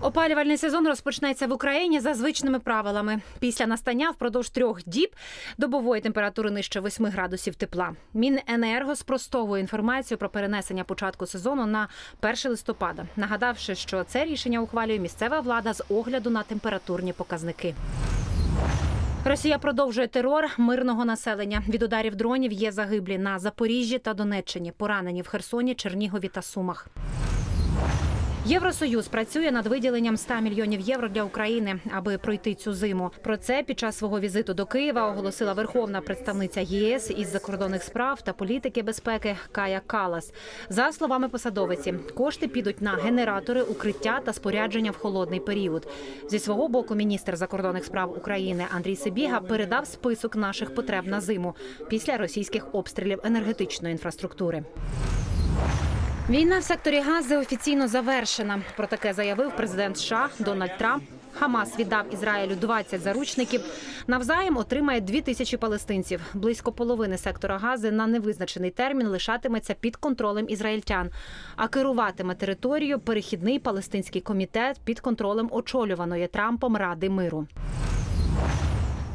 Опалювальний сезон розпочнеться в Україні за звичними правилами. Після настання впродовж трьох діб добової температури нижче 8 градусів тепла. Міненерго спростовує інформацію про перенесення початку сезону на 1 листопада, нагадавши, що це рішення ухвалює місцева влада з огляду на температурні показники. Росія продовжує терор мирного населення. Від ударів дронів є загиблі на Запоріжжі та Донеччині, поранені в Херсоні, Чернігові та Сумах. Євросоюз працює над виділенням 100 мільйонів євро для України, аби пройти цю зиму. Про це під час свого візиту до Києва оголосила верховна представниця ЄС із закордонних справ та політики безпеки Кая Калас. За словами посадовиці, кошти підуть на генератори, укриття та спорядження в холодний період. Зі свого боку, міністр закордонних справ України Андрій Сибіга передав список наших потреб на зиму після російських обстрілів енергетичної інфраструктури. Війна в секторі Гази офіційно завершена. Про таке заявив президент США Дональд Трамп. Хамас віддав Ізраїлю 20 заручників. Навзаєм отримає 2 тисячі палестинців. Близько половини сектора Гази на невизначений термін лишатиметься під контролем ізраїльтян. А керуватиме територією перехідний палестинський комітет під контролем очолюваної Трампом Ради миру.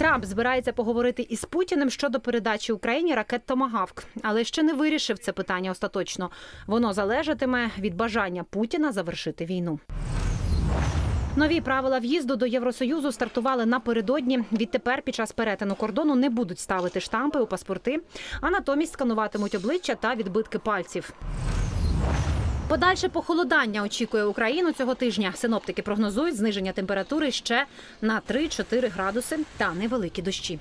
Трамп збирається поговорити із Путіним щодо передачі Україні ракет Томагавк, але ще не вирішив це питання остаточно. Воно залежатиме від бажання Путіна завершити війну. Нові правила в'їзду до Євросоюзу стартували напередодні. Відтепер під час перетину кордону не будуть ставити штампи у паспорти, а натомість скануватимуть обличчя та відбитки пальців. Подальше похолодання очікує Україну цього тижня. Синоптики прогнозують зниження температури ще на 3-4 градуси та невеликі дощі.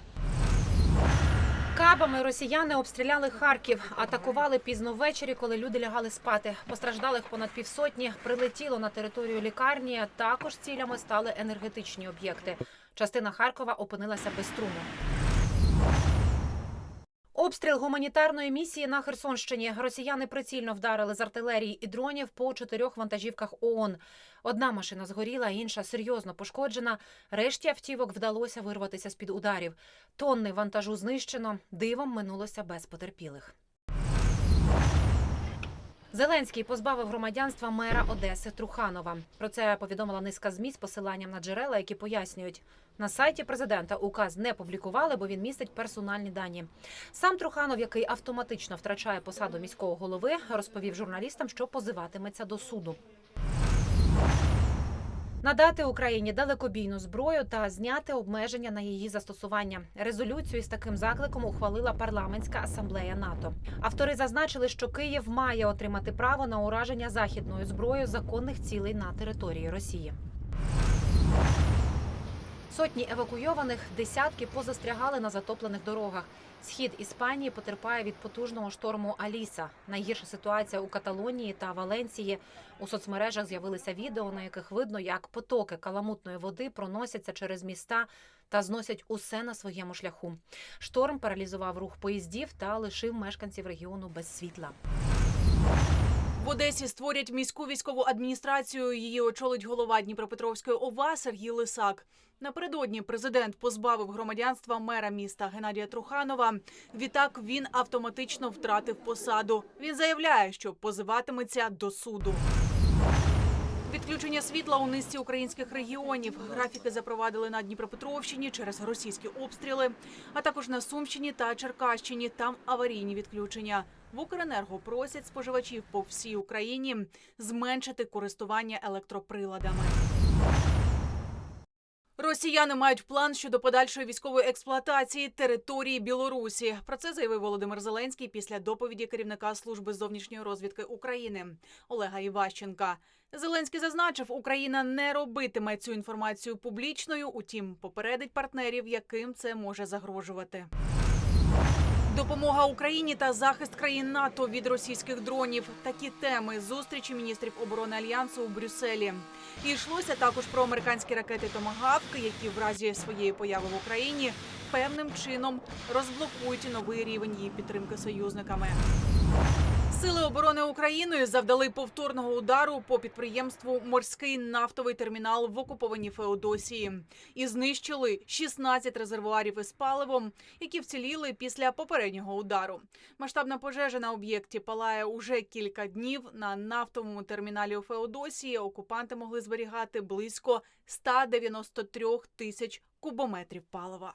Кабами росіяни обстріляли Харків, атакували пізно ввечері, коли люди лягали спати. Постраждалих понад півсотні прилетіло на територію лікарні. Також цілями стали енергетичні об'єкти. Частина Харкова опинилася без струму. Обстріл гуманітарної місії на Херсонщині. Росіяни прицільно вдарили з артилерії і дронів по чотирьох вантажівках ООН. Одна машина згоріла, інша серйозно пошкоджена. Решті автівок вдалося вирватися з під ударів. Тонни вантажу знищено. Дивом минулося без потерпілих. Зеленський позбавив громадянства мера Одеси Труханова. Про це повідомила низка ЗМІ з посиланням на джерела, які пояснюють. На сайті президента указ не публікували, бо він містить персональні дані. Сам Труханов, який автоматично втрачає посаду міського голови, розповів журналістам, що позиватиметься до суду. Надати Україні далекобійну зброю та зняти обмеження на її застосування. Резолюцію з таким закликом ухвалила парламентська асамблея НАТО. Автори зазначили, що Київ має отримати право на ураження західною зброєю законних цілей на території Росії. Сотні евакуйованих, десятки позастрягали на затоплених дорогах. Схід Іспанії потерпає від потужного шторму Аліса. Найгірша ситуація у Каталонії та Валенції. У соцмережах з'явилися відео, на яких видно, як потоки каламутної води проносяться через міста та зносять усе на своєму шляху. Шторм паралізував рух поїздів та лишив мешканців регіону без світла. Одесі створять міську військову адміністрацію. Її очолить голова Дніпропетровської ОВА Сергій Лисак. Напередодні президент позбавив громадянства мера міста Геннадія Труханова. Відтак він автоматично втратив посаду. Він заявляє, що позиватиметься до суду. Відключення світла у низці українських регіонів. Графіки запровадили на Дніпропетровщині через російські обстріли, а також на Сумщині та Черкащині. Там аварійні відключення. В Укренерго просять споживачів по всій Україні зменшити користування електроприладами. Росіяни мають план щодо подальшої військової експлуатації території Білорусі. Про це заявив Володимир Зеленський після доповіді керівника служби зовнішньої розвідки України Олега Іващенка. Зеленський зазначив, Україна не робитиме цю інформацію публічною, утім попередить партнерів, яким це може загрожувати. Допомога Україні та захист країн НАТО від російських дронів. Такі теми зустрічі міністрів оборони альянсу у Брюсселі. І йшлося також про американські ракети Томагавк, які в разі своєї появи в Україні певним чином розблокують новий рівень її підтримки союзниками. Сили оборони України завдали повторного удару по підприємству Морський нафтовий термінал в окупованій Феодосії і знищили 16 резервуарів із паливом, які вціліли після попереднього удару. Масштабна пожежа на об'єкті палає уже кілька днів. На нафтовому терміналі у Феодосії окупанти могли зберігати близько 193 тисяч кубометрів палива.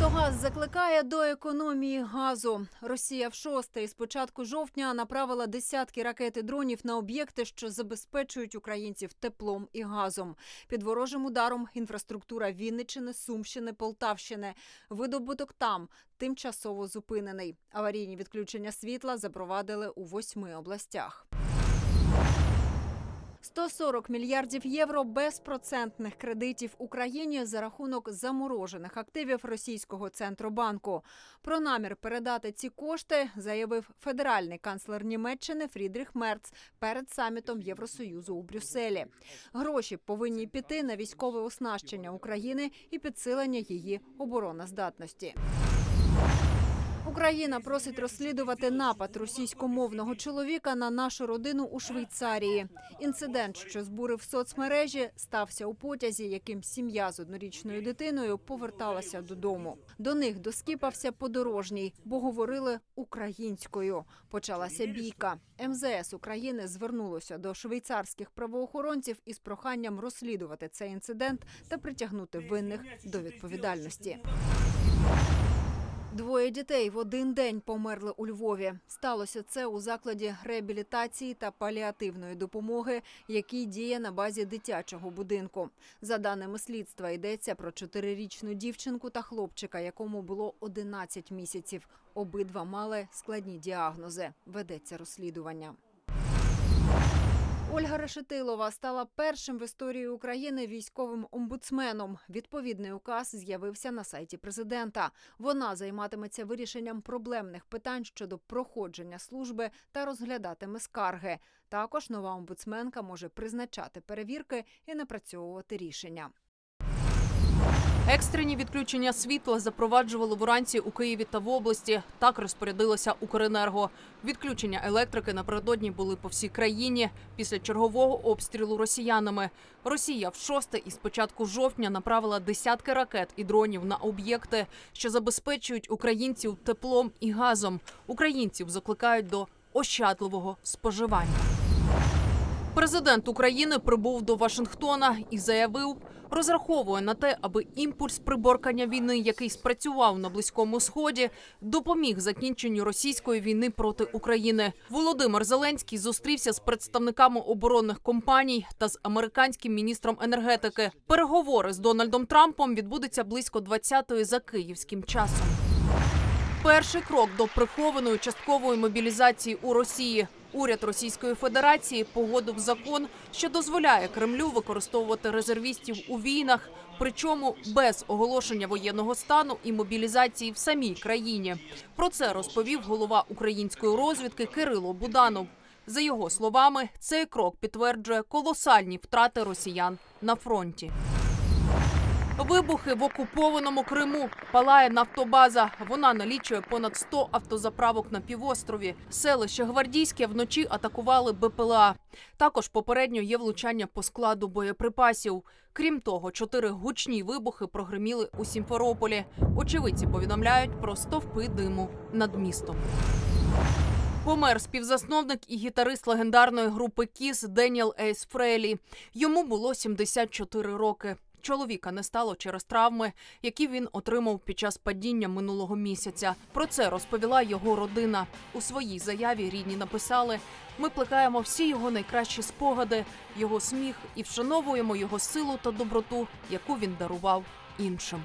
Нафтогаз закликає до економії газу. Росія в шосте із початку жовтня направила десятки ракет і дронів на об'єкти, що забезпечують українців теплом і газом. Під ворожим ударом інфраструктура Вінниччини, Сумщини, Полтавщини. Видобуток там тимчасово зупинений. Аварійні відключення світла запровадили у восьми областях. 140 мільярдів євро безпроцентних кредитів Україні за рахунок заморожених активів російського центробанку. Про намір передати ці кошти заявив федеральний канцлер Німеччини Фрідріх Мерц перед самітом Євросоюзу у Брюсселі. Гроші повинні піти на військове оснащення України і підсилення її обороноздатності. Україна просить розслідувати напад російськомовного чоловіка на нашу родину у Швейцарії. Інцидент, що збурив соцмережі, стався у потязі, яким сім'я з однорічною дитиною поверталася додому. До них доскіпався подорожній, бо говорили українською. Почалася бійка. МЗС України звернулося до швейцарських правоохоронців із проханням розслідувати цей інцидент та притягнути винних до відповідальності. Двоє дітей в один день померли у Львові. Сталося це у закладі реабілітації та паліативної допомоги, який діє на базі дитячого будинку. За даними слідства, йдеться про чотирирічну дівчинку та хлопчика, якому було 11 місяців. Обидва мали складні діагнози. Ведеться розслідування. Ольга Решетилова стала першим в історії України військовим омбудсменом. Відповідний указ з'явився на сайті президента. Вона займатиметься вирішенням проблемних питань щодо проходження служби та розглядатиме скарги. Також нова омбудсменка може призначати перевірки і напрацьовувати рішення. Екстрені відключення світла запроваджували вранці у Києві та в області. Так розпорядилася Укренерго. Відключення електрики напередодні були по всій країні після чергового обстрілу росіянами. Росія в шосте із початку жовтня направила десятки ракет і дронів на об'єкти, що забезпечують українців теплом і газом. Українців закликають до ощадливого споживання. Президент України прибув до Вашингтона і заявив, розраховує на те, аби імпульс приборкання війни, який спрацював на близькому сході, допоміг закінченню російської війни проти України. Володимир Зеленський зустрівся з представниками оборонних компаній та з американським міністром енергетики. Переговори з Дональдом Трампом відбудуться близько 20-ї за київським часом. Перший крок до прихованої часткової мобілізації у Росії. Уряд Російської Федерації погодив закон, що дозволяє Кремлю використовувати резервістів у війнах, причому без оголошення воєнного стану і мобілізації в самій країні. Про це розповів голова української розвідки Кирило Буданов. За його словами, цей крок підтверджує колосальні втрати росіян на фронті. Вибухи в окупованому Криму палає нафтобаза. Вона налічує понад 100 автозаправок на півострові. Селище Гвардійське вночі атакували БПЛА. Також попередньо є влучання по складу боєприпасів. Крім того, чотири гучні вибухи прогреміли у Сімферополі. Очевидці повідомляють про стовпи диму над містом. Помер співзасновник і гітарист легендарної групи Кіс Деніел Ейс Фрейлі. Йому було 74 роки. Чоловіка не стало через травми, які він отримав під час падіння минулого місяця. Про це розповіла його родина. У своїй заяві рідні написали: ми плекаємо всі його найкращі спогади, його сміх і вшановуємо його силу та доброту, яку він дарував іншим.